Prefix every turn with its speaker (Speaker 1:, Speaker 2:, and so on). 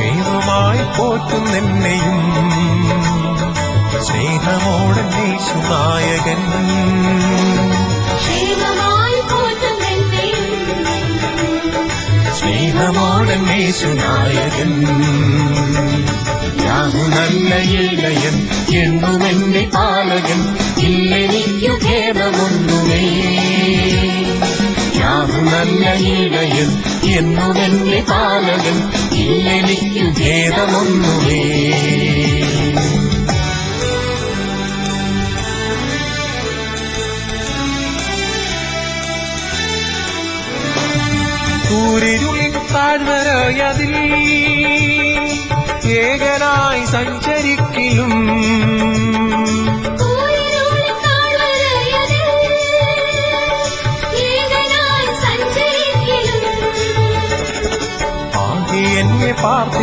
Speaker 1: സ്നേഹമായി പോറ്റുന്നെന്നെയും സ്നേഹമോടെ യേശുനായകൻ.
Speaker 2: ക്ഷേമമായി പോറ്റുന്നെന്നെയും
Speaker 1: സ്നേഹമോടെ യേശുനായകൻ. ഞാനു നല്ല ഇളയൻ എന്നുമെന്റെ പാലകൻ. ഇല്ലെനിക്കു ഖേദമൊന്നുമേ. ഇളയൻ എന്നുമെന്റെ പാലകൻ ഇല്ലെനിക്കു ഖേദമൊന്നുമേ കൂരിരുളിൻ താഴ്വരയതിൽ ഏകനായി സഞ്ചരിക്കിലും
Speaker 2: ഏകനായി സഞ്ചരിക്കലും
Speaker 1: ആകെ എന്നെ പാർത്തി